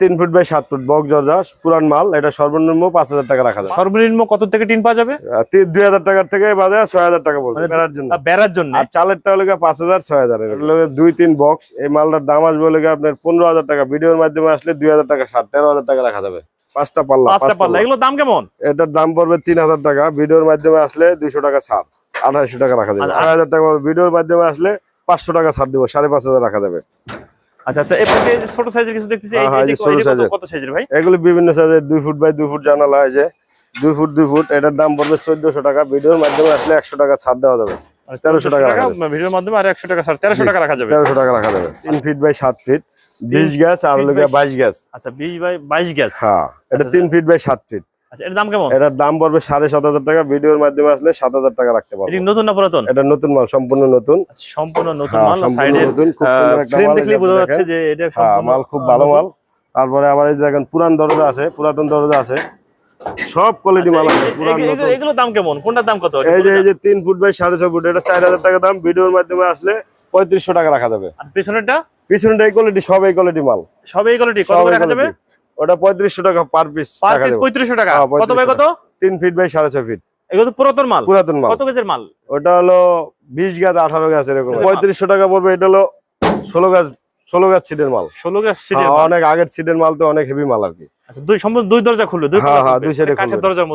তিন foot by সাত foot বক জর্জা পুরান মাল এটা সর্বনিম্ন পাঁচ হাজার টাকা রাখা যায়। সর্বনিম্ন কত থেকে টিন পাওয়া যাবে? দুই হাজার টাকার থেকে বাজে ছয় হাজার টাকা বলবে মানে বেড়ার জন্য। বেড়ার জন্য। আর চালের টাকা লেগে পাঁচ হাজার ছয় হাজার। দুই তিন বক্স এই মালটার দাম আসবে লেগে আপনার পনেরো হাজার টাকা। ভিডিওর মাধ্যমে আসলে দুই হাজার টাকা সাত তেরো হাজার টাকা রাখা যাবে। পাঁচটা পাল্লা পাঁচটা পাল্লা। পাল্লা। এগুলো দাম কেমন? এটার দাম পড়বে তিন হাজার টাকা। ভিডিওর মাধ্যমে আসলে দুইশো টাকা ছাড় আঠাশশো টাকা রাখা যাবে। আচ্ছা। ছয় হাজার টাকা ভিডিওর মাধ্যমে আসলে পাঁচশো টাকা ছাড় দিব সাড়ে পাঁচ হাজার রাখা যাবে। আচ্ছা আচ্ছা এই ছোট সাইজের কিছু দেখতেছি হ্যাঁ, হ্যাঁ, কত- সাইজের। ভাই? এগুলি বিভিন্ন সাইজের দুই ফুট বাই দুই ফুট জানালা আছে দুই ফুট দুই ফুট এটার দাম পড়বে চোদ্দশো টাকা। ভিডিওর মাধ্যমে আসলে একশো টাকা ছাড় দেওয়া যাবে। তেরোশো টাকা ভিডিওর মাধ্যমে আর একশো টাকা তেরোশো টাকা রাখা যাবে। তেরোশো টাকা রাখা যাবে। তিন ফিট বাই সাত ফিট বিশ গ্যাস আর লোকে বাইশ গ্যাস আচ্ছা বিশ বাই বাইশ গ্যাস হ্যাঁ এটা আচ্ছা, তিন ফিট বাই সাত ফিট আচ্ছা এর দাম কেমন? এটার দাম পড়বে সাড়ে সাত হাজার টাকা ভিডিওর মাধ্যমে আসলে সাত হাজার টাকা রাখতে পারব। নতুন না পুরাতন? এটা নতুন মাল সম্পূর্ণ নতুন। আচ্ছা, সম্পূর্ণ নতুন হ্যাঁ, মাল সাইডে নতুন, খুব সুন্দর একটা মাল, দেখলেই বোঝা যাচ্ছে যে এটা হ্যাঁ, মাল খুব ভালো মাল। তারপরে আবার এই দেখেন পুরান দরজা আছে পুরাতন দরজা আছে। সব কোয়ালিটি মাল আছে এগুলো দাম কেমন? কোনটার দাম কত? এই যে এই যে তিন ফুট বাই সাড়ে ছয় ফুট এটা চার হাজার টাকা দাম ভিডিওর মাধ্যমে আসলে পঁয়ত্রিশশো টাকা রাখা যাবে। আর পেছনেরটা? পিছনে এই কোয়ালিটি সব এই কোয়ালিটি মাল। সব এই কোয়ালিটি কত রাখা যাবে। ওটা পঁয়ত্রিশশো টাকা পার পিস পার পিস পঁয়ত্রিশশো টাকা। হ্যাঁ, কত বাই কত? তিন ফিট বাই সাড়ে ছয় ফিট এগুলো পুরাতন মাল। পুরাতন মাল। কত কেজির মাল? ওটা হলো বিশ গাছ আঠারো গাছ এরকম। আচ্ছা, পঁয়ত্রিশশো টাকা পড়বে এটা হলো ষোলো গাছ ষোলো গাছ সিটের মাল। ষোলো হ্যাঁ, অনেক আগের সিটের মাল তো অনেক হেভি মাল আর কি। আচ্ছা, দুই সম্পূর্ণ দুই দরজা খুলবে দুই হ্যাঁ, হ্যাঁ, দুই side কাঠের দরজার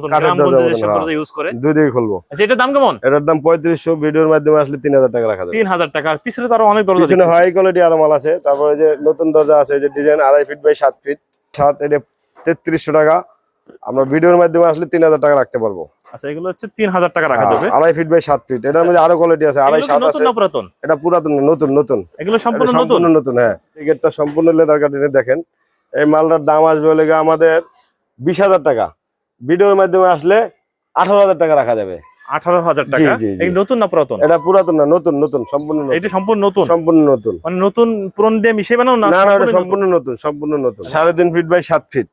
দরজা ইউজ করে। দুই দিকে খুলবো। আচ্ছা এটার দাম কেমন? এটার দাম পঁয়ত্রিশশো ভিডিওর মাধ্যমে আসলে তিন হাজার টাকা রাখা যাবে। টাকা পিছনে তো আরও অনেক দরজা পিছনে দেখতেছি। হাই কোয়ালিটি আরও মাল আছে তারপরে যে নতুন দরজা আছে যে ডিজাইন আড়াই ফিট বাই সাত ফিট সাত এটা তেত্রিশশো টাকা। আমরা ভিডিওর মাধ্যমে আসলে তিন হাজার টাকা রাখতে পারব। আচ্ছা এগুলো হচ্ছে তিন হাজার টাকা রাখা যাবে। হ্যাঁ, আড়াই ফিট বাই সাত ফিট এটার মধ্যে আরও কোয়ালিটি আছে আড়াই সাত আছে। পুরাতন? এটা পুরাতন নতুন নতুন। এগুলো সম্পূর্ণ নতুন? হ্যাঁ। টিকিটটা সম্পূর্ণ লেদার কাটিনে দেখেন। এই মালটার দাম আসবে হলে আমাদের বিশ হাজার টাকা। ভিডিওর মাধ্যমে আসলে আঠারো হাজার টাকা রাখা যাবে। আঠারো হাজার টাকা। নতুন না পুরাতন? এটা পুরাতন না নতুন নতুন সম্পূর্ণ। এটা সম্পূর্ণ নতুন? সম্পূর্ণ নতুন। মানে নতুন পুরন দিয়ে মিশিয়ে বানাও না না না এটা সম্পূর্ণ নতুন? সম্পূর্ণ নতুন সাড়ে তিন ফিট বাই সাত ফিট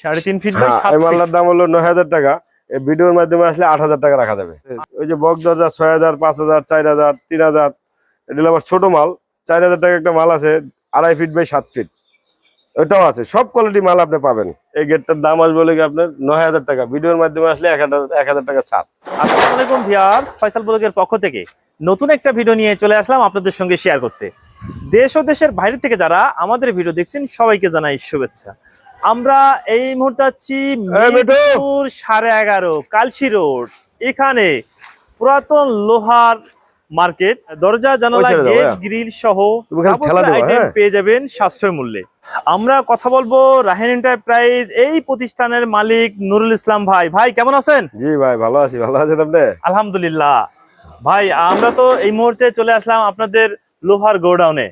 সাড়ে তিন ফিট বাই হ্যাঁ সাত দাম হলো নয় হাজার টাকা। এই ভিডিওর মাধ্যমে আসলে আট হাজার টাকা রাখা যাবে। ওই যে বক দরজা ছয় হাজার পাঁচ হাজার চার হাজার তিন হাজার এটা আবার ছোট মাল। চার হাজার টাকা একটা মাল আছে আড়াই ফিট বাই সাত ফিট ওটাও আছে সব কোয়ালিটি মাল আপনি পাবেন। এই গেটটার দাম আসবে বলে কি আপনার নয় হাজার টাকা। ভিডিওর মাধ্যমে আসলে এক হাজার এক হাজার টাকা ছাড়। আসসালামু আলাইকুম ভিউয়ার্স ফয়সাল ব্লগের পক্ষ থেকে নতুন একটা ভিডিও নিয়ে চলে আসলাম আপনাদের সঙ্গে শেয়ার করতে। দেশ ও দেশের বাইরে থেকে যারা আমাদের ভিডিও দেখছেন সবাইকে জানাই শুভেচ্ছা। আমরা এই মুহূর্তে আছি। মিরপুর সাড়ে এগারো কালসি রোড। এখানে পুরাতন লোহার মার্কেট দরজা জানালা গেট। গ্রিল সহ আইটেম হ্যাঁ। পেয়ে যাবেন সাশ্রয় মূল্যে। আমরা কথা বলব রাহেন এন্টারপ্রাইজ এই প্রতিষ্ঠানের মালিক নুরুল ইসলাম ভাই। ভাই কেমন আছেন? জি ভাই ভালো আছি। ভালো আছেন আপনি? আলহামদুলিল্লাহ। ভাই আমরা তো এই মুহূর্তে চলে আসলাম আপনাদের লোহার গোডাউনে।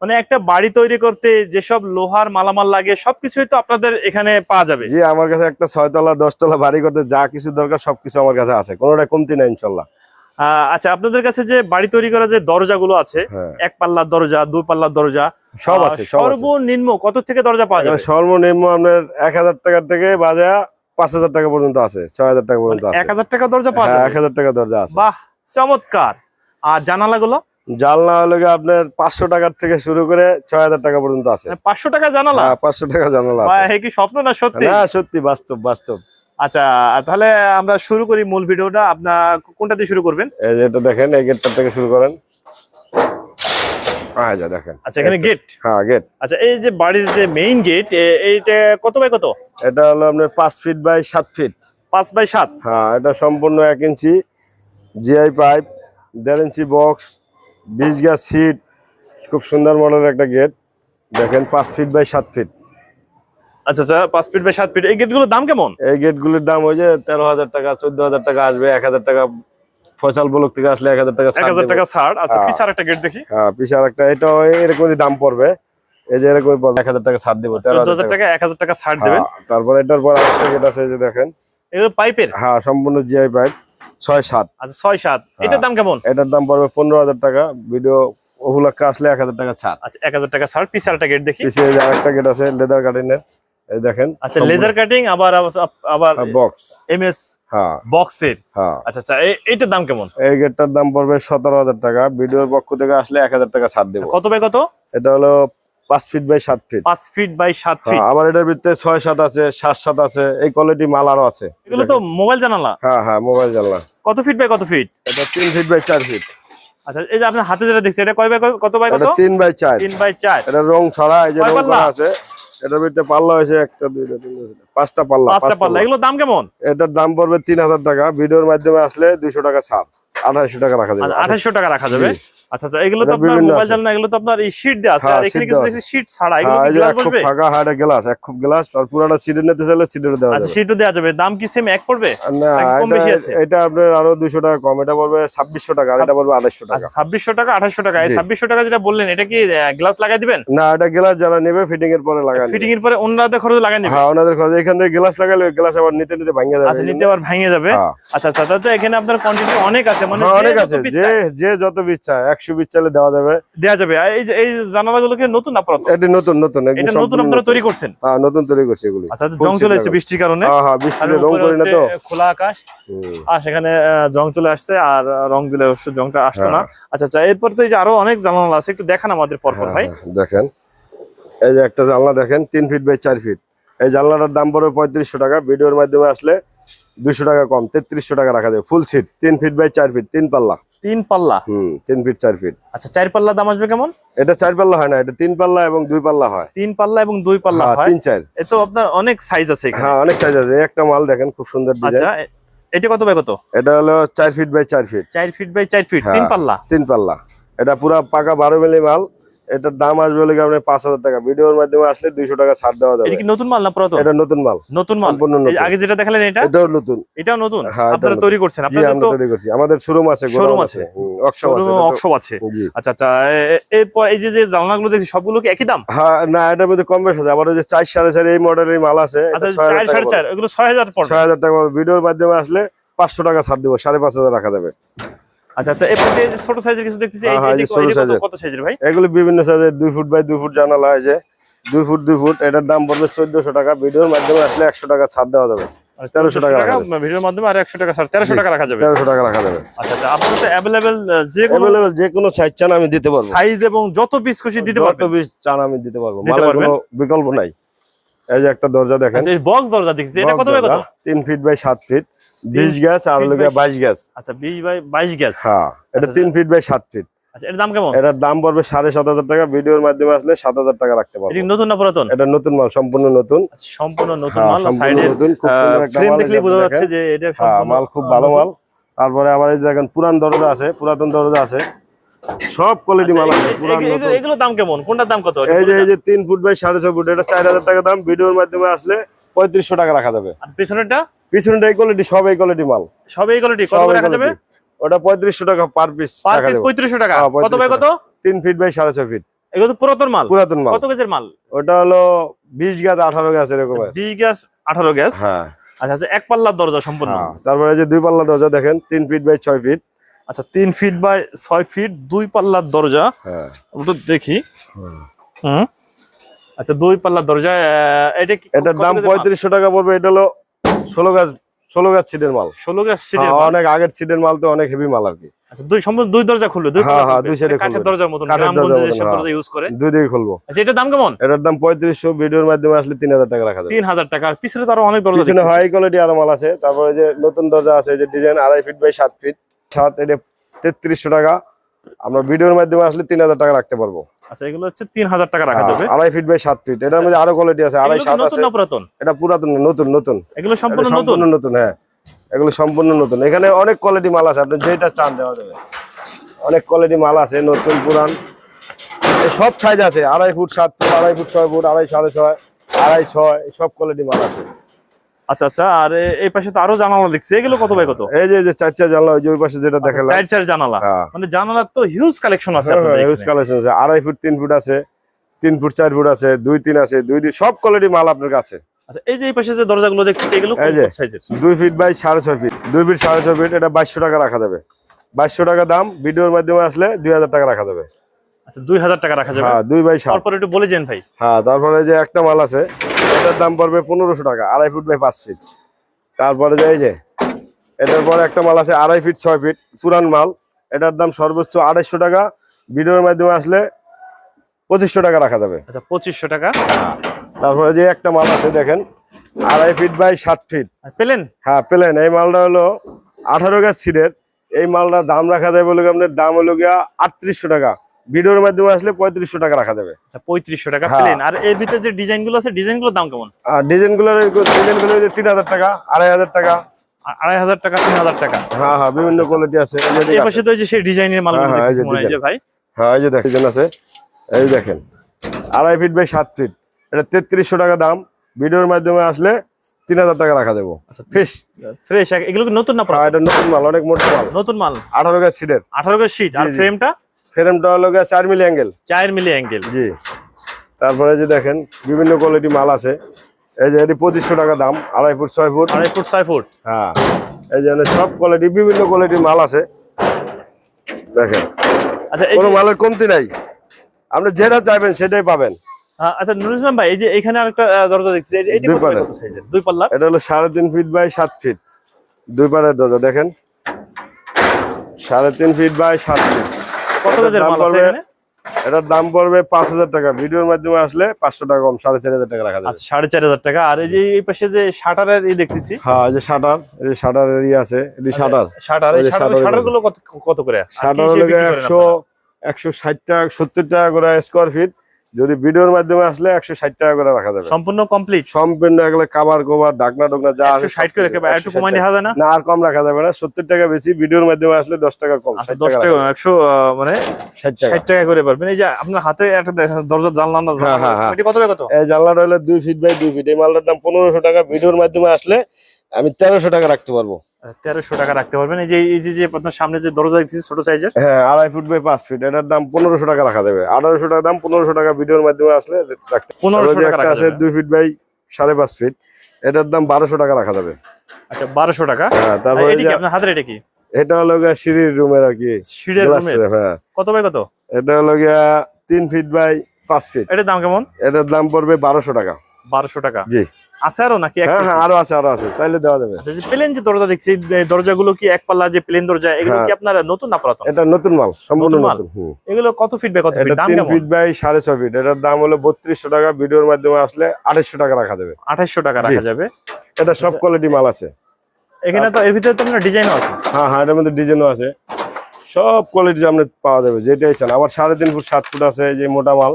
মানে একটা বাড়ি তৈরি করতে যেসব লোহার মালামাল লাগে সবকিছুই তো আপনাদের এখানে পাওয়া যাবে। জি আমার কাছে একটা ছয়তলা দশতলা বাড়ি করতে যা কিছু দরকার সবকিছু আমার কাছে আছে। কোনোটা কমতি নাই ইনশাল্লাহ। আচ্ছা আপনাদের কাছে যে বাড়ি তৈরি করার যে দরজাগুলো আছে হ্যাঁ। এক পাল্লার দরজা দুই পাল্লার দরজা সব আছে সর্বনিম্ন কত থেকে দরজা পাওয়া যাবে? সর্বনিম্ন আপনার এক হাজার টাকার থেকে বাজা পাঁচ হাজার টাকা পর্যন্ত আছে ছয় হাজার টাকা পর্যন্ত এক হাজার টাকা দরজা পাওয়া হ্যাঁ, যাবে? এক হাজার টাকা দরজা আছে। বাহ চমৎকার। আর জানালাগুলো? জানলা হলো আপনার পাঁচশো টাকার থেকে শুরু করে ছয় হাজার টাকা পর্যন্ত আছে। পাঁচশো টাকা জানালা? হ্যাঁ, পাঁচশো টাকা জানালা কি স্বপ্ন না সত্যি? না সত্যি বাস্তব বাস্তব। আচ্ছা তাহলে আমরা শুরু করি মূল ভিডিওটা। আপনার কোনটা দিয়ে শুরু করবেন? এটা দেখেন এই গেটটা থেকে শুরু করেন। যা দেখেন। আচ্ছা এখানে গেট হ্যাঁ গেট আচ্ছা এই যে বাড়ির যে মেইন গেট এইটা কত বাই কত? এটা হলো আপনার পাঁচ ফিট বাই সাত ফিট পাঁচ বাই সাত? হ্যাঁ এটা সম্পূর্ণ এক ইঞ্চি। জিআই পাইপ দেড় ইঞ্চি বক্স বিশ গাছ সিট খুব সুন্দর মডেলের একটা গেট দেখেন পাঁচ ফিট বাই সাত ফিট আচ্ছা আচ্ছা পাঁচ ফিট বাই সাত ফিট এই গেটগুলোর দাম কেমন? এই গেটগুলির দাম ওই যে তেরো হাজার টাকা চোদ্দ হাজার টাকা আসবে এক হাজার টাকা ফসল ব্লক থেকে আসলে এক হাজার টাকা এক ছাড় হাজার দেবে। টাকা ছাড়। আচ্ছা হ্যাঁ। একটা গেট দেখি। হ্যাঁ একটা এরকমই দাম পড়বে। এই যে এরকমই এক হাজার টাকা ছাড় দেবো চোদ্দ হাজার হাজার টাকা। টাকা এক হাজার টাকা ছাড় দেবেন। হ্যাঁ, তারপর এটার পর আরেকটা গেট আছে যে দেখেন। এগুলো পাইপের? হ্যাঁ সম্পূর্ণ জিআই পাইপ ছয় সাত। আচ্ছা ছয় সাত। এটার দাম কেমন? এটার দাম পড়বে পনেরো হাজার টাকা। ভিডিও ওহুলাক্কা আসলে এক হাজার টাকা ছাড়। আচ্ছা এক হাজার টাকা ছাড় পিসার একটা গেট দেখি। পিছিয়ে যে আরেকটা গেট আছে লেদার গার্ডেনের। এই দেখেন আচ্ছা লেজার কাটিং আবার আবার বক্স এম এস হ্যাঁ। বক্সের হ্যাঁ। আচ্ছা আচ্ছা এ- এইটার দাম কেমন? এই গেটটার দাম পড়বে সতেরো হাজার টাকা। ভিডিওর পক্ষ থেকে আসলে এক হাজার টাকা ছাড় দেবো। কত বাই কত? এটা হলো পাঁচ ফিট বাই সাত ফিট পাঁচ ফিট বাই সাত ফিট হ্যাঁ, আবার এটার ভিতরে ছয় সাত আছে সাত সাত আছে এই কোয়ালিটি মাল আরও আছে। এগুলো তো মোবাইল জানালা? হ্যাঁ হ্যাঁ মোবাইল জানলা। কত ফিট বাই কত ফিট এটা তিন ফিট বাই চার ফিট আচ্ছা এই যে আপনার হাতে যেটা দেখছি এটা কয় বাই কত- বাই কত? তিন বাই চার। তিন বাই চার। এটা রং ছড়া এই যে রং করা আছে। এটার ভিতরে পাল্লা হয়েছে একটা দুইটা তিনটা পাঁচটা পাল্লা পাঁচটা পাল্লা। এগুলোর দাম কেমন? এটার দাম পড়বে তিন হাজার টাকা। ভিডিওর মাধ্যমে আসলে দুইশো টাকা ছাড়। আঠাশশো টাকা রাখা যাবে। আঠাশশো টাকা রাখা যাবে। আচ্ছা আচ্ছা এগুলো তো আপনার মোবাইল জানলা এগুলো তো আপনার এই শীট দেওয়া আছে। আর এখানে কিছু দেখছি শীট ছাড়া। এগুলো কি গ্লাস বসবে? ফাঁকা হাড়ে গ্লাস এক খুব গ্লাস আর পুরাটা সিডে নিতে চাইলে সিডে দেওয়া আচ্ছা যাবে। দেওয়া যাবে। দাম কি সেম এক পড়বে? না কম বেশি আছে? এটা আপনার আরও দুইশো টাকা কম এটা পড়বে ছাব্বিশশো টাকা আর এটা পড়বে আঠাশশো টাকা। আচ্ছা ছাব্বিশশো টাকা আঠাশশো টাকা। এই জি। ছাব্বিশশো টাকা যেটা বললেন এটা কি গ্লাস লাগাই দিবেন? না এটা গ্লাস যারা নেবে ফিটিং এর পরে ফিটিং এর পরে খরচ লাগাই দিবেন হ্যাঁ ওনাদের খরচ। এখান থেকে গ্লাস লাগালে গ্লাস আবার নিতে নিতে ভাঙে যাবে। আচ্ছা নিতে আবার ভেঙে যাবে? হ্যাঁ। আচ্ছা আচ্ছা তাতে এখানে আপনার কোয়ান্টিটি অনেক আছে। মানে হ্যাঁ, অনেক আছে যে যে যত বিচ চায় একশো বিচ চাইলে দেওয়া যাবে। দেওয়া যাবে। আর এই এই জানালাগুলো কি নতুন আপাতত এটা নতুন নতুন এটা নতুন আপনারা তৈরি করছেন? হ্যাঁ নতুন তৈরি করছি এগুলি। আচ্ছা জং চলে বৃষ্টির কারণে। হ্যাঁ হ্যাঁ বৃষ্টিতে রং উপরে না তো। খোলা আকাশ। আর সেখানে জং চলে আসছে আর রং দিলে অবশ্য জংটা আসতো না। হ্যাঁ। আচ্ছা আচ্ছা এরপর তো এই যে আরও অনেক জানালা আছে একটু দেখান আমাদের পরপর ভাই। দেখেন। এই যে একটা জানলা দেখেন তিন ফিট বাই চার ফিট এই জানলাটার দাম পড়বে পঁয়ত্রিশশো টাকা। ভিডিওর মাধ্যমে আসলে দুইশো টাকা কম তেত্রিশশো টাকা রাখা যায় ফুল সিট তিন ফিট বাই চার ফিট তিন পাল্লা। তিন পাল্লা? হুম তিন ফিট চার ফিট আচ্ছা চার পাল্লা দাম আসবে কেমন? এটা চার পাল্লা হয় না এটা তিন পাল্লা এবং দুই পাল্লা হয়। তিন পাল্লা এবং দুই পাল্লা হ্যাঁ, হয়? তিন চার। এ তো আপনার অনেক সাইজ আছে হ্যাঁ অনেক সাইজ আছে। একটা মাল দেখেন খুব সুন্দর ডিজাইন আচ্ছা এটা কত বাই কত? এটা হলো চার ফিট বাই চার ফিট চার ফিট বাই চার ফিট হ্যাঁ। তিন পাল্লা? তিন পাল্লা। এটা পুরা পাকা বারো মিলি মাল এটার দাম আসবে হলে কি আপনার পাঁচ হাজার টাকা। ভিডিওর মাধ্যমে আসলে দুইশো টাকা ছাড় দেওয়া যাবে। এটা কি নতুন মাল না পুরাতন? এটা নতুন মাল। নতুন মাল? সম্পূর্ণ নতুন। আগে যেটা দেখালেন এটা? এটাও নতুন। এটাও নতুন? হ্যাঁ, আপনারা তৈরি করছেন। আমরা তো তৈরি করছি। আমাদের শোরুম আছে গোডাউন আছে। আছে। শোরুম অক্ষব আছে আচ্ছা আচ্ছা এরপর এই যে যে জানলাগুলো দেখছি সবগুলো কি একই দাম? হ্যাঁ না এটার মধ্যে কম বেশ আছে। আবার যে চার সাড়ে চার এই মডেলের মাল আছে আচ্ছা চার সাড়ে চার এগুলো ছয় হাজার পড়বে। ছয় হাজার টাকা ভিডিওর মাধ্যমে আসলে পাঁচশো টাকা ছাড় দিব সাড়ে পাঁচ হাজার রাখা যাবে। আচ্ছা আচ্ছা এরপর ছোট সাইজের কিছু দেখতেছি হ্যাঁ, এই- ছোট কত সাইজের ভাই? এগুলো বিভিন্ন সাইজের ফুট বাই ফুট জানালা ফুট ফুট এটার দাম পড়বে টাকা। ভিডিওর মাধ্যমে আসলে টাকা ছাড় দেওয়া যাবে। টাকা রাখা যাবে। ভিডিওর মাধ্যমে আর একশো টাকা ছাড় তেরোশো টাকা রাখা যাবে। তেরোশো টাকা রাখা যাবে। আচ্ছা আচ্ছা আপনার তো অ্যাভেলেবেল যে কোনো অ্যাভেলেবেল যে কোনো সাইজ চান আমি দিতে পারব। সাইজ এবং যত পিস খুশি দিতে যত পিস চান আমি দিতে পারব। কোনো বিকল্প নাই। এই যে একটা দরজা দেখেন। আচ্ছা এই বক্স দরজা দেখছি এটা কত বাই কত? দরজা, তিন ফিট বাই সাত ফিট বিশ গ্যাস আর by- বাইশ গ্যাস আচ্ছা বিশ বাই বাইশ গ্যাস হ্যাঁ এটা আচ্ছা, তিন ফিট বাই সাত ফিট আচ্ছা এটার দাম কেমন? এটার দাম পড়বে টাকা ভিডিওর মাধ্যমে আসলে সাত হাজার টাকা রাখতে এটা পারব কি নতুন না পুরাতন? এটা নতুন মাল সম্পূর্ণ নতুন। আচ্ছা, সম্পূর্ণ নতুন হ্যাঁ, মাল সাইডে নতুন খুব সুন্দর একটা মাল দেখলেই এটা বোঝা যাচ্ছে যে এটা হ্যাঁ সম্পূর্ণ মাল খুব ভালো মাল। তারপরে আবার এই দেখেন পুরান দরজা আছে পুরাতন দরজা আছে। সব কোয়ালিটি মাল আচ্ছা, আছে এ- নতুন। এগুলো- দাম কেমন? কোনটার দাম কত? এই যে এই যে তিন ফুট বাই সাড়ে ছয় ফুট এটা চার হাজার টাকা দাম ভিডিওর মাধ্যমে আসলে পঁয়ত্রিশশো টাকা রাখা যাবে। আর পেছনেরটা? পিছনটা এই কোয়ালিটি সব এই কোয়ালিটি মাল। সব এই কোয়ালিটি কত করে রাখা যাবে? ওটা পঁয়ত্রিশশো টাকা পার পিস পার পিস পঁয়ত্রিশশো টাকা? হ্যাঁ, কত বাই কত? তিন ফিট বাই সাড়ে ছয় ফিট এগুলো তো পুরাতন মাল। পুরাতন মাল। কত গেজের মাল? ওটা হলো বিশ গাছ আঠারো গাছ এরকম আছে। বি গ্যাস আঠারো গ্যাস হ্যাঁ। আচ্ছা আচ্ছা এক পাল্লার দরজা সম্পূর্ণ। হ্যাঁ তারপরে যে দুই পাল্লা দরজা দেখেন তিন ফিট বাই ছয় ফিট আচ্ছা তিন ফিট বাই ছয় ফিট দুই পাল্লার দরজা। হ্যাঁ। ওটা দেখি। হুম। আচ্ছা দুই পাল্লার দরজা এটা এটার দাম পঁয়ত্রিশশো টাকা পড়বে এটা হলো ষোলো গাছ ষোলো গাছ সিটের মাল। ষোলো গাছ সিটের হ্যাঁ, মাল। অনেক আগের সিটের মাল তো অনেক হেভি মাল আর কি। আচ্ছা দুই সম্পূর্ণ দুই দরজা খুলবে দুই হ্যাঁ, হ্যাঁ, দুই side কাঠের দরজার কাঠের দরজা ইউজ করে। দুই দিকে খুলবো। আচ্ছা এটার দাম কেমন? এটার দাম পঁয়ত্রিশশো ভিডিওর মাধ্যমে আসলে তিন হাজার টাকা রাখা যাবে। টাকা পিছনে তো আরও অনেক দরজা পিছনে দেখতেছি। হাই কোয়ালিটি আরও মাল আছে। তারপরে যে নতুন দরজা আছে যে ডিজাইন আড়াই ফিট বাই সাত ফিট সাত এটা তেত্রিশশো টাকা। আমরা ভিডিওর মাধ্যমে আসলে তিন হাজার টাকা রাখতে পারব। আচ্ছা এগুলো হচ্ছে তিন হাজার টাকা রাখা যাবে। হ্যাঁ, আড়াই ফিট বাই সাত ফিট এটার মধ্যে আরও কোয়ালিটি আছে আড়াই এগুলো সাত আছে। পুরাতন? এটা পুরাতন নতুন নতুন। এগুলো সম্পূর্ণ নতুন? নতুন হ্যাঁ। এগুলো সম্পূর্ণ নতুন। এখানে অনেক কোয়ালিটি মাল আছে আপনি যেটা চান দেওয়া যাবে। অনেক কোয়ালিটি মাল আছে নতুন পুরান। সব সাইজ আছে আড়াই ফুট সাত ফুট আড়াই ফুট ছয় ফুট আড়াই সাড়ে ছয় আড়াই ছয় সব কোয়ালিটি মাল আছে। আচ্ছা আচ্ছা আর এই পাশে তো আরও জানালা দেখছি। এগুলো কত বাই কত? এই যে যে চারটা জানলা ওই যে ওই পাশে যেটা আচ্ছা, দেখালাম। চার চার জানালা। হ্যাঁ। মানে জানালার তো হিউজ কালেকশন আছে হ্যাঁ, আপনাদের হ্যাঁ, আছে। আড়াই ফুট তিন ফুট আছে তিন ফুট চার ফুট আছে দুই তিন আছে দুই দুই সব কোয়ালিটি মাল আপনার কাছে। আচ্ছা এই যে এই পাশে যে দরজাগুলো দেখছি এগুলো এই যে। দুই ফিট বাই সাড়ে ছয় ফিট দুই ফিট সাড়ে ছয় ফিট এটা বাইশশো টাকা রাখা যাবে। বাইশশো টাকা দাম ভিডিওর মাধ্যমে আসলে দুই হাজার টাকা রাখা যাবে। আচ্ছা দুই হাজার টাকা রাখা যাবে। হ্যাঁ দুই বাই সাত। তারপর একটু বলে যান ভাই। হ্যাঁ তারপরে যে একটা মাল আছে এটার দাম পড়বে পনেরোশো টাকা আড়াই ফুট বাই পাঁচ ফিট। তারপরে যাই যে এটার পরে একটা মাল আছে আড়াই ফিট ছয় ফিট পুরান মাল। এটার দাম সর্বোচ্চ আড়াইশো টাকা। ভিডিওর মাধ্যমে আসলে পঁচিশশো টাকা রাখা যাবে। আচ্ছা পঁচিশশো টাকা। তারপরে যে একটা মাল আছে দেখেন আড়াই ফিট বাই সাত ফিট। পেলেন? হ্যাঁ প্লেন। এই মালটা হলো আঠারো গাছ সিটের এই মালটার দাম রাখা যায় বলে আপনার দাম হলো গিয়া আটত্রিশশো টাকা। ভিডিওর মাধ্যমে আসলে পঁয়ত্রিশশো টাকা রাখা যাবে। আচ্ছা পঁয়ত্রিশশো টাকা হ্যাঁ। প্লেন আর এর ভিতরে যে ডিজাইনগুলো আছে ডিজাইনগুলোর দাম কেমন? ডিজাইনগুলো ডিজাইনগুলো তিন হাজার টাকা আড়াই হাজার টাকা। আড়াই হাজার টাকা তিন হাজার টাকা। হ্যাঁ হ্যাঁ বিভিন্ন কোয়ালিটি আছে এই দেখেন। পাশে তো সেই ডিজাইনের মাল এই যে যে design। ভাই। হ্যাঁ এই যে দেখেন আছে। এই দেখেন আড়াই ফিট বাই সাত ফিট এটা তেত্রিশশো টাকা দাম। ভিডিওর মাধ্যমে আসলে তিন হাজার টাকা রাখা যাব। আচ্ছা ফিস ফ্রেশ এগুলো নতুন না এটা নতুন মাল অনেক মোটা মাল। নতুন মাল। আঠারো গাছ সিটের আঠারো গজ শীট আর। ফ্রেমটা ফ্রেমটা হলো চার মিলি অ্যাঙ্গেল চার মিলি অ্যাঙ্গেল জি। তারপরে যে দেখেন বিভিন্ন কোয়ালিটি মাল আছে। এই যে এটি পঁচিশশো টাকা দাম আড়াই ফুট ছয় ফুট। আড়াই ফুট ছয় ফুট। হ্যাঁ। এই যে সব কোয়ালিটি বিভিন্ন কোয়ালিটির মাল আছে। দেখেন আচ্ছা কোনো মালের কমতি নাই। আপনি যেটা চাইবেন সেটাই পাবেন। আহ, আচ্ছা নুরুল ইসলাম ভাই এই যে এখানে আরেকটা দরজা দেখছি দুই পাল্লার। দুই পাল্লা এটা হলো সাড়ে তিন ফিট বাই সাত ফিট দুই পাড়ের দরজা দেখেন। সাড়ে তিন ফিট বাই সাত ফিট কত এটার গজের দাম মাল আছে পড়বে- এখানে? এটার দাম পড়বে পাঁচ হাজার টাকা। ভিডিওর মাধ্যমে আসলে পাঁচশো টাকা কম সাড়ে চার হাজার টাকা রাখা যাবে। আচ্ছা সাড়ে চার হাজার টাকা। আর এই যে এই পাশে যে শাটারের ই দেখতেছি। হ্যাঁ যে শাটার এই শাটারের ই আছে এটি শাটার। শাটার এই শাটারগুলো কত কত করে? শাটার হলো একশো একশো ষাট টাকা সত্তর টাকা করে স্কোয়ার ফিট যদি ভিডিওর মাধ্যমে আসলে একশো ষাট টাকা করে রাখা যাবে। সম্পূর্ণ কমপ্লিট সম্পূর্ণ এগুলো কাবার কোভার ডাকনা ডোকনা যা আছে ষাট করে একটু কমাই দেখা যায় না? না আর কম রাখা যাবে না সত্তর টাকা বেশি ভিডিওর মাধ্যমে আসলে দশ টাকা কম আচ্ছা 60 দশ টাকা একশো মানে ষাট টাকা। করে পারবেন। এই যে আপনার হাতে একটা দরজার জানলা না হ্যাঁ, হ্যাঁ, হ্যাঁ। এটি কত কত? এই জানলাটা হলো দুই ফিট বাই দুই ফিট এই মালটার দাম পনেরোশো টাকা ভিডিওর মাধ্যমে আসলে আমি তেরোশো টাকা রাখতে পারব। তেরোশো টাকা রাখতে পারবেন। এই যে এই যে আপনার সামনে যে দরজা দেখতেছি ছোট সাইজের হ্যাঁ আড়াই ফুট বাই পাঁচ ফিট। এটার দাম পনেরোশো টাকা রাখা যাবে। আঠারোশো টাকা দাম পনেরোশো টাকা ভিডিওর মাধ্যমে আসলে রাখতে 1500 টাকা আছে দুই ফিট বাই সাড়ে পাঁচ ফিট। এটার দাম বারোশো টাকা রাখা যাবে। আচ্ছা বারোশো টাকা? হ্যাঁ তারপরে আপনার হাতের এটা কি? এটা হলো গিয়া সিঁড়ির রুমের আর কি। সিঁড়ের রুমের? হ্যাঁ। কত বাই কত? এটা হলো গিয়া তিন ফিট বাই পাঁচ ফিট। এটার দাম কেমন? এটার দাম পড়বে বারোশো টাকা। বারোশো টাকা। জি। আছে আরও নাকি হ্যাঁ হ্যাঁ আরও আছে আরও আছে। চাইলে দেওয়া যাবে। আচ্ছা যে প্লেন যে দরজা দেখছি এই দরজাগুলো কি এক পাল্লা যে প্লেন দরজা এগুলো হ্যাঁ। কি আপনার নতুন না পুরাতন? এটা নতুন মাল সম্পূর্ণ নতুন। এগুলো কত ফিট বাই কত ফিট দাম কেমন? ফিট বাই সাড়ে ছয় ফিট এটার দাম হলো বত্রিশশো টাকা ভিডিওর মাধ্যমে আসলে আঠাশশো টাকা রাখা যাবে। আঠাশশো টাকা রাখা যাবে। এটা সব কোয়ালিটি মাল আছে। এখানে তো এর ভিতরে তো আপনার ডিজাইনও আছে। হ্যাঁ হ্যাঁ এটার মধ্যে ডিজাইনও আছে। সব কোয়ালিটি আপনার পাওয়া যাবে যেটাই চান। আবার সাড়ে তিন ফুট সাত ফুট আছে যে মোটা মাল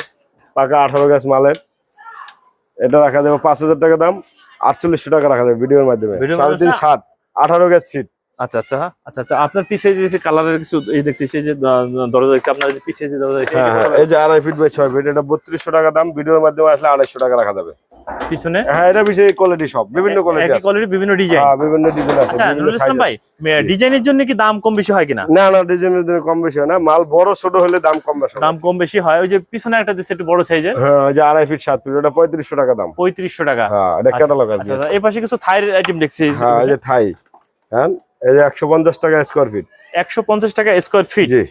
পাকা আঠারো গাছ মালের। এটা রাখা যাবে পাঁচ হাজার টাকা দাম আটচল্লিশশো টাকা রাখা যাবে ভিডিওর মাধ্যমে। সাড়ে তিন মাধ্যমে? সাত আঠারো গাছ সিট। আচ্ছা আচ্ছা আচ্ছা আচ্ছা আপনার পিছিয়ে যে কালারের কিছু এই দেখতেছি যে দরজা আপনার পিছিয়ে পিছে যে দরজা হ্যাঁ হ্যাঁ এই যে আড়াই ফিট বাই ছয় ফিট এটা বত্রিশশো টাকা দাম ভিডিওর মাধ্যমে আসলে আড়াইশো টাকা রাখা যাবে। পিছনে? হ্যাঁ এটা বিষয়ে কোয়ালিটি সব বিভিন্ন কোয়ালিটি আছে। কোয়ালিটি বিভিন্ন ডিজাইন হ্যাঁ বিভিন্ন ডিজাইন আছে আচ্ছা নুরুল ইসলাম ভাই ডিজাইনের জন্য কি দাম কম বেশি হয় কিনা? না না ডিজাইনের জন্য কম বেশি হয় না। মাল বড় ছোট হলে দাম কম বেশি দাম কম বেশি হয়। ওই যে পিছনে একটা দিচ্ছে একটু বড় সাইজের হ্যাঁ ওই যে আড়াই ফিট সাত ফিট ওটা পঁয়ত্রিশশো টাকা দাম। পঁয়ত্রিশশো টাকা। হ্যাঁ এটা ক্যাটালগ আর কি। আচ্ছা আচ্ছা এই পাশে কিছু থাইর আইটেম দেখছি। হ্যাঁ এই যে থাই হ্যাঁ এই যে একশো পঞ্চাশ টাকা স্কোয়ার ফিট একশো পঞ্চাশ টাকা স্কোয়ার ফিট জি।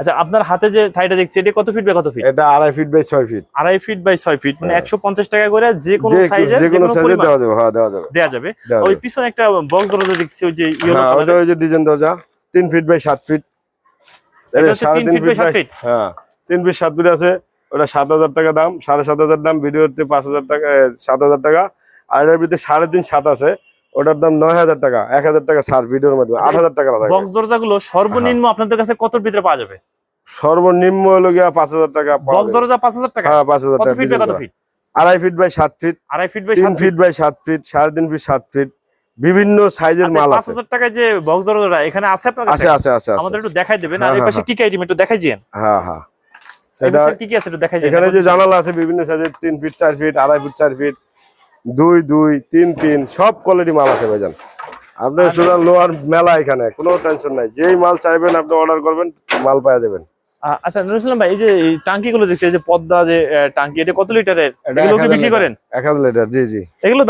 আচ্ছা আপনার হাতে যে থাইটা দেখছি এটা কত ফিট বাই কত ফিট এটা আড়াই ফিট বাই ছয় ফিট আড়াই ফিট বাই ছয় ফিট মানে হ্যাঁ। একশো পঞ্চাশ টাকা করে যে কোনো যে সাইজের যে কোনো সাইজে দেওয়া যাবে হ্যাঁ দেওয়া যাবে। দেওয়া যাবে। ওই পিছনে একটা বক্স দরজা দেখছি ওই যে হ্যাঁ ওটা ওই যে ডিজাইন দরজা। তিন ফিট বাই সাত ফিট হচ্ছে তিন ফিট feet? হ্যাঁ তিন ফিট সাত ফিট আছে। ওটা সাত হাজার টাকা দাম সাড়ে সাত হাজার দাম ভিডিওতে পাঁচ হাজার টাকা সাত হাজার টাকা। আর এটার ভিতরে সাড়ে তিন সাত আছে। ওটার দাম নয় হাজার টাকা এক হাজার টাকা ছাড় ভিডিওর মাধ্যমে আট হাজার টাকা বক্স দরজাগুলো সর্বনিম্ন আপনাদের কাছে কত ভিতরে পাওয়া যাবে? সর্বনিম্ন হলো গিয়া পাঁচ হাজার টাকা বক্স দরজা পাঁচ হাজার টাকা? হ্যাঁ পাঁচ হাজার টাকা ফিট কত ফিট আড়াই ফিট বাই সাত ফিট আড়াই ফিট বাই তিন ফিট বাই সাত ফিট সাড়ে তিন ফিট সাত ফিট বিভিন্ন সাইজের আচ্ছা, মাল আছে। হাজার টাকায় যে বক্স দরজাটা এখানে আছে আপনার কাছে? আছে আছে আছে আমাদের একটু দেখাই দেবেন আর হ্যাঁ, এই হ্যাঁ, পাশে কি কি আইটেম একটু দেখাই দিয়েন। হ্যাঁ হ্যাঁ। এই সেটা কি কি আছে একটু দেখাই দিয়েন। এখানে যে জানালা আছে বিভিন্ন সাইজের তিন ফিট চার ফিট আড়াই ফিট চার ফিট দুই দুই তিন তিন সব কোয়ালিটি মাল আছে ভাইজান। আপনার শুধু লোয়ার মেলা এখানে কোনো টেনশন নাই। যেই মাল চাইবেন আপনি অর্ডার করবেন মাল পাওয়া যাবেন। আচ্ছা নুরুল ভাই এই যে টাঙ্কি গুলো দেখছি যে পদ্মা যে টাঙ্কি এটা কত লিটারের এগুলো কি বিক্রি লিটার। করেন? এক হাজার লিটার জি জি।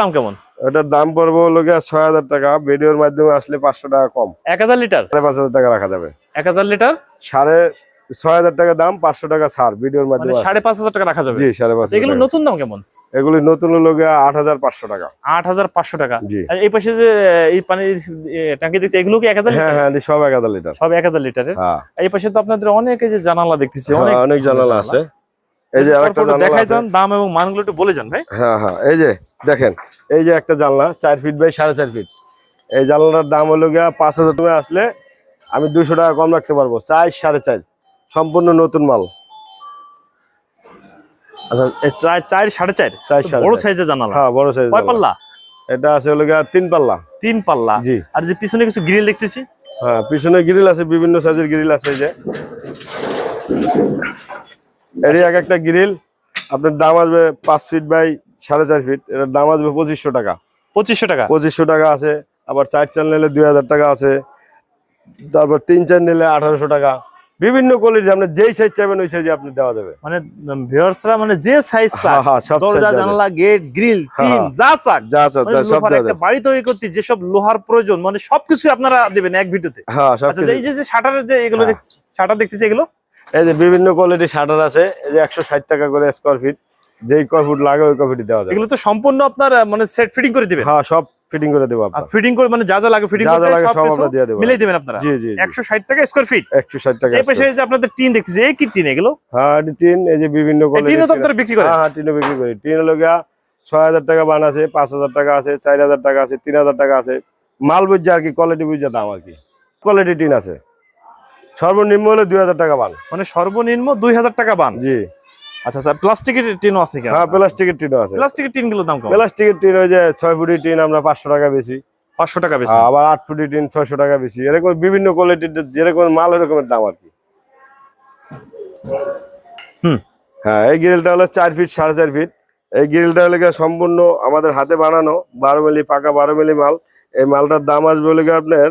দাম কেমন? দাম পড়ব ছয় হাজার টাকা। ভিডিওর মাধ্যমে আসলে পাঁচশো টাকা কম। এক হাজার লিটার সাড়ে পাঁচ হাজার টাকা রাখা যাবে। এক হাজার লিটার সাড়ে ছয় হাজার টাকা দাম পাঁচশো টাকা ছাড়। ভিডিওর মানে মাধ্যমে সাড়ে পাঁচ হাজার টাকা রাখা যাবে। জি সাড়ে পাঁচ এগুলো নতুন দাম কেমন? এগুলি নতুন গিয়া আট হাজার পাঁচশো টাকা। আট হাজার পাঁচশো টাকা। জি। এই পাশে যে এই পানি এ, টাঙ্কি দেখছি এগুলো কি এক হাজার হ্যাঁ হ্যাঁ সব এক হাজার লিটার। সব এক হাজার লিটারের? হ্যাঁ। এই পাশে তো আপনাদের অনেক যে জানালা দেখতেছি হ্যাঁ, অনেক জানালা আছে। এই যে আরেকটা জানালা দেখাই। যান দাম এবং মানগুলো একটু বলে যান ভাই। হ্যাঁ হ্যাঁ এই যে দেখেন এই যে একটা জানলা চার ফিট বাই সাড়ে চার ফিট। এই জানলাটার দাম হলো গিয়া পাঁচ হাজার টাকা। আসলে আমি দুশো টাকা কম রাখতে পারব চার সাড়ে চার। সম্পূর্ণ নতুন মাল। আচ্ছা চার চার সাড়ে চার? চার বড় সাইজের জানালা? হ্যাঁ বড় সাইজ কয় পাল্লা? এটা আছে হলো তিন পাল্লা। তিন পাল্লা? জি। আর যে পিছনে কিছু গ্রিল দেখতেছি? হ্যাঁ পিছনে গ্রিল আছে বিভিন্ন সাইজের গ্রিল আছে যে। এর এক একটা গ্রিল আপনার দাম আসবে পাঁচ ফিট বাই সাড়ে চার ফিট এটার দাম আসবে পঁচিশশো টাকা। পঁচিশশো টাকা? পঁচিশশো টাকা আছে আবার চার চাল নিলে দুই হাজার টাকা আছে। তারপর তিন চার নিলে আঠারোশো টাকা। বিভিন্ন কোয়ালিটি আপনি যেই সাইজ চাইবেন ওই সাইজে আপনি দেওয়া যাবে। মানে ভিউয়ার্সরা মানে যে সাইজ সব দরজা। জানালা গেট গ্রিল টিন। যা চাক যা আছে মানে সব দেওয়া একটা বাড়ি তৈরি করতে যেসব লোহার প্রয়োজন মানে সবকিছু আপনারা দিবেন এক ভিডিওতে। হ্যাঁ আচ্ছা এই যে যে শাটারের যে এগুলো। শাটার দেখতেছি এগুলো? এই যে বিভিন্ন কোয়ালিটি শাটার আছে এই যে একশো ষাট টাকা করে স্কোয়ার ফিট যেই কয় ফুট লাগে ওই কয় ফিট দেওয়া যাবে। এগুলো তো সম্পূর্ণ আপনার মানে সেট ফিটিং করে দিবেন। হ্যাঁ সব ফিটিং করে দেবো আপনার। ফিটিং করে মানে যা যা লাগে ফিটিং যা যা লাগে সব আমরা দিয়ে দেবো। মিলাই দিবেন আপনারা। জি জি জি। একশো ষাট টাকা স্কোয়ার ফিট একশো ষাট টাকা এই পাশে যে আপনাদের টিন দেখতেছি এই কি টিন এগুলো? হ্যাঁ টিন এই যে বিভিন্ন কোয়ালিটি টিনও তো আপনারা বিক্রি করেন। হ্যাঁ হ্যাঁ টিনও বিক্রি করি। টিন হলো গিয়া ছয় হাজার টাকা বান আছে পাঁচ হাজার টাকা আছে চার হাজার টাকা আছে তিন হাজার টাকা আছে। মাল বুঝছে আর কি কোয়ালিটি বুঝছে দাম আর কি। কোয়ালিটি টিন আছে। সর্বনিম্ন হলে দুই হাজার টাকা বান। মানে সর্বনিম্ন দুই হাজার টাকা বান। জি। আচ্ছা আচ্ছা প্লাস্টিকের টিনও আছে কি হ্যাঁ প্লাস্টিকের টিনও আছে। প্লাস্টিকের দাম প্লাস্টিকের টিন ওই যে ফুটি টিন আমরা পাঁচশো টাকা বেশি। পাঁচশো টাকা বেশি? আবার আট ফুটি টিন ছয়শো টাকা বেশি। এরকম বিভিন্ন কোয়ালিটির যেরকম মাল এরকমের দাম আর কি। হুম। হ্যাঁ এই গ্রিলটা হলো চার ফিট সাড়ে চার ফিট এই গ্রিলটা হলো সম্পূর্ণ আমাদের হাতে বানানো বারো মিলি পাকা বারো মিলি মাল। এই মালটার দাম আসবে হলো আপনার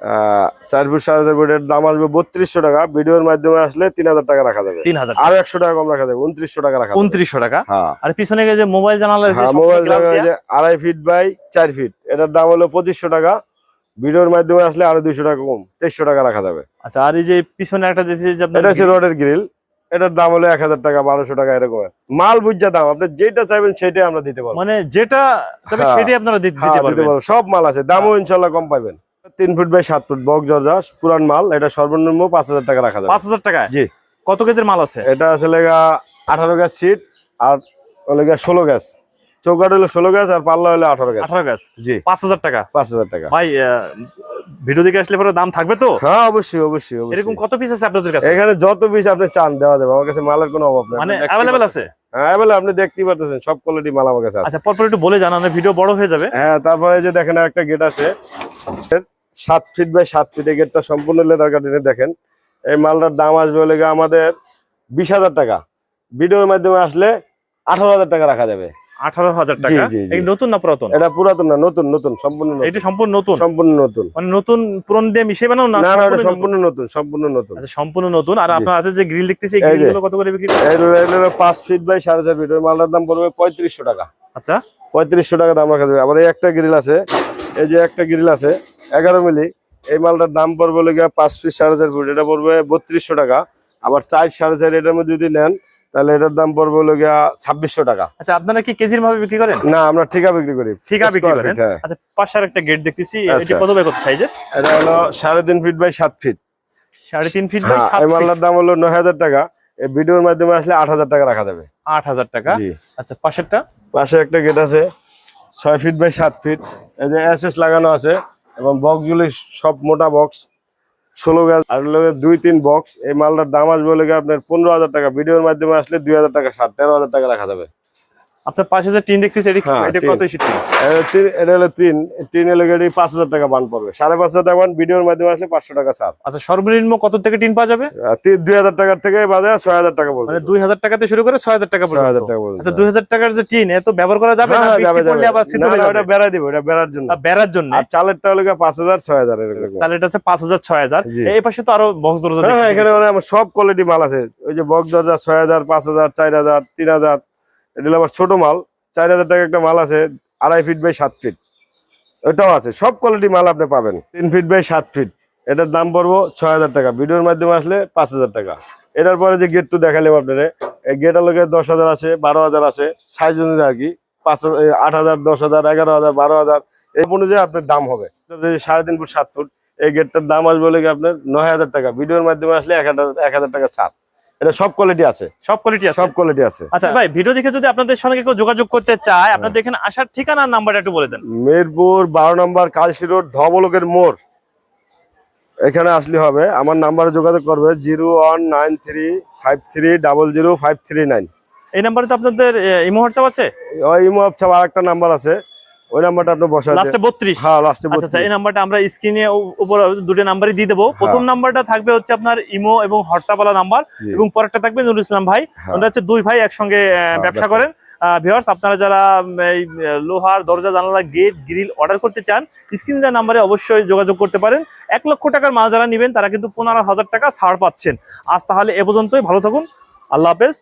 আহ, চার ফিট সাড়ে চার ফিট এর দাম আসবে বত্রিশশো টাকা। ভিডিওর মাধ্যমে আসলে তিন হাজার টাকা রাখা যাবে। তিন হাজার আরও একশো টাকা কম রাখা যাবে উনত্রিশশো টাকা রাখা উনত্রিশশো টাকা? হ্যাঁ। আর পিছনে যে মোবাইল জানালা হ্যাঁ মোবাইল। যে আড়াই ফিট বাই চার ফিট। এটার দাম হলো পঁচিশশো টাকা। ভিডিওর মাধ্যমে আসলে আরও দুইশো টাকা কম তেইশশো টাকা রাখা যাবে। আচ্ছা আর এই যে পিছনে একটা দেখছি এটা হচ্ছে রডের গ্রিল। এটার দাম হলো এক হাজার টাকা বারোশো টাকা এরকম। মাল বুঝা দাম আপনি যেটা চাইবেন সেটাই আমরা দিতে পারব। মানে যেটা হ্যাঁ। সেটাই আপনারা দিতে পারবেন। পারব। সব মাল আছে দামও ইনশাল্লাহ কম পাবেন। তিন ফুট বাই সাত ফুট বক জর্জা পুরান মাল এটা সর্বনিম্ন পাঁচ হাজার টাকা রাখা যাবে। পাঁচ হাজার টাকা জি। কত কেজির মাল আছে? এটা আছে লেগা আঠারো গ্যাস সিট আর হলো গিয়া ষোলো গ্যাস। চৌকাট হলো ষোলো গ্যাস আর পাল্লা হলো আঠারো গ্যাস। আঠারো গাছ জি। পাঁচ হাজার টাকা? পাঁচ হাজার টাকা। ভাই ভিডিও দেখে আসলে পরে দাম থাকবে তো? হ্যাঁ অবশ্যই অবশ্যই এরকম কত পিস আছে আপনাদের কাছে? এখানে যত পিস আপনি চান দেওয়া যাবে আমার কাছে মালের কোনো অভাব নেই। মানে অ্যাভেলেবেল আছে? হ্যাঁ আপনি দেখতেই পারতেছেন সব কোয়ালিটি মাল আমার কাছে আছে। আচ্ছা পরপর একটু বলে জানানো ভিডিও বড় হয়ে যাবে। হ্যাঁ তারপরে যে দেখেন একটা গেট আছে। সাত ফিট বাই সাত ফিট এই গেটটা সম্পূর্ণ লেদার কাটিনে দেখেন। এই মালটার দাম আসবে হলে গিয়ে আমাদের বিশ হাজার টাকা। ভিডিওর মাধ্যমে আসলে আঠারো হাজার টাকা রাখা যাবে। আঠারো হাজার টাকা? জি, জি। এই নতুন না পুরাতন? এটা পুরাতন না নতুন নতুন সম্পূর্ণ। এটা সম্পূর্ণ নতুন? সম্পূর্ণ নতুন। মানে নতুন পুরন দিয়ে মিশে বানাও না না না এটা সম্পূর্ণ নতুন? সম্পূর্ণ নতুন সম্পূর্ণ নতুন। আচ্ছা সম্পূর্ণ নতুন। আর আপনার হাতে যে গ্রিল দেখতেছি এই এই গ্রিলগুলো কত করে বিক্রি? এটা ফিট বাই ফিট মালটার দাম পড়বে পঁয়ত্রিশশো টাকা। আচ্ছা। পঁয়ত্রিশশো টাকা দাম রাখা যাবে। আবার এই একটা গ্রিল আছে এই যে একটা গ্রিল আছে এগারো মিলি এই মালটার দাম পড়বে হলো পাঁচ পিস সাড়ে চার ফুট। এটা পড়বে বত্রিশশো টাকা। আবার চার সাড়ে চার এটার মধ্যে যদি নেন তাহলে এটার দাম পড়বে হলো ছাব্বিশশো টাকা। আচ্ছা আপনারা কি কেজির ভাবে বিক্রি করেন? না আমরা ঠিকা বিক্রি করি। ঠিকা বিক্রি করেন? হ্যাঁ। আচ্ছা পাশে আর একটা গেট দেখতেছি এটি আচ্ছা। কত বাই কত সাইজের এটা হলো সাড়ে তিন ফিট বাই সাত ফিট সাড়ে তিন ফিট বাই হ্যাঁ সাত এই মালটার দাম হলো নয় হাজার টাকা। এই ভিডিওর মাধ্যমে আসলে আট হাজার টাকা রাখা যাবে। আট হাজার টাকা। আচ্ছা পাশেরটা? পাশে একটা গেট আছে, ছয় ফিট বাই সাত ফিট এই যে এস লাগানো আছে এবং বক্সগুলি সব মোটা বক্স ষোলো গাছ আর দুই তিন বক্স এই মালটার দাম আসবে আপনার পনেরো হাজার টাকা। ভিডিওর মাধ্যমে আসলে দুই হাজার টাকা, সাত তেরো হাজার টাকা রাখা যাবে। আপনার পাশে যে টিন দেখতেছি এটি হ্যাঁ, কত এটা হলো তিন তিন হলে গিয়ে পাঁচ হাজার টাকা বান পড়বে। সাড়ে পাঁচ হাজার টাকা বান ভিডিওর মাধ্যমে আসলে পাঁচশো টাকা সাত আচ্ছা সর্বনিম্ন কত থেকে টিন পাওয়া যাবে? দুই হাজার টাকার থেকে বাজে ছয় হাজার টাকা পড়বে মানে দুই হাজার টাকাতে শুরু করে ছয় হাজার টাকা ছয় হাজার টাকা আচ্ছা দুই হাজার টাকার যে টিন এ তো ব্যবহার করা যাবে হ্যাঁ, না? হ্যাঁ, ওটা বেড়া দিব ওটা বেড়ার জন্য। বেড়ার জন্য? আর চালেরটা হলো পাঁচ হাজার ছয় হাজার এরকম। স্যালাড আছে পাঁচ হাজার ছয় হাজার। এই পাশে তো আরও বক্স দরজা। এখানে মানে সব কোয়ালিটি মাল আছে। ওই যে বক দরজা ছয় হাজার পাঁচ হাজার চার হাজার তিন হাজার। এটা আবার ছোট মাল, চার হাজার টাকা একটা মাল আছে, আড়াই ফিট বাই সাত ফিট ওটাও আছে, সব কোয়ালিটি মাল আপনি পাবেন। তিন ফিট বাই সাত ফিট এটার দাম পড়ব ছয় হাজার টাকা। ভিডিওর মাধ্যমে আসলে পাঁচ হাজার টাকা। এটার পরে যে গেট তো দেখালাম আপনারা, এই গেট লোকে দশ হাজার আছে, বারো হাজার আছে সাইজ অনুযায়ী আর কি। পাঁচ আট হাজার, দশ হাজার, এগারো হাজার, বারো হাজার, এই অনুযায়ী আপনার দাম হবে। সাড়ে তিন ফুট সাত ফুট এই গেটটার দাম আসবে বলে আপনার নয় হাজার টাকা। ভিডিওর মাধ্যমে আসলে এক হাজার এক হাজার টাকা ছাড়। এটা সব কোয়ালিটি আছে। সব কোয়ালিটি আছে? সব কোয়ালিটি আছে। আচ্ছা ভাই ভিডিও দেখে যদি আপনাদের সঙ্গে কেউ যোগাযোগ করতে চায় আপনাদের এখানে আসার ঠিকানা নাম্বারটা একটু বলে দেন। মিরপুর বারো নম্বর কালশি রোড ধবলকের মোড়। এখানে আসলে হবে। আমার নাম্বারে যোগাযোগ করবে zero one nine three five three double zero five three nine. এই নাম্বারে তো আপনাদের ইমো হোয়াটসঅ্যাপ আছে? ইমো ছাড়া আরেকটা নাম্বার আছে। ওই নাম্বারটা আপনি বসা লাস্টে বত্রিশ। হ্যাঁ লাস্টে আচ্ছা আচ্ছা এই নাম্বারটা আমরা স্ক্রিনে উপর দুটো নাম্বারই দিয়ে দেবো। প্রথম নাম্বারটা থাকবে হচ্ছে আপনার ইমো এবং হোয়াটসঅ্যাপ নাম্বার এবং পরেরটা থাকবে নুরুল ইসলাম ভাই। হ্যাঁ। ওটা হচ্ছে দুই ভাই একসঙ্গে ব্যবসা ব্যবসা। করেন। ভিউয়ার্স আপনারা যারা এই লোহার দরজা জানালা গেট গ্রিল অর্ডার করতে চান স্ক্রিনে দেওয়া নাম্বারে অবশ্যই যোগাযোগ করতে পারেন। এক লক্ষ টাকার মাল যারা নেবেন তারা কিন্তু পনেরো হাজার টাকা ছাড় পাচ্ছেন। আজ তাহলে এ পর্যন্তই। ভালো থাকুন। আল্লাহ হাফেজ।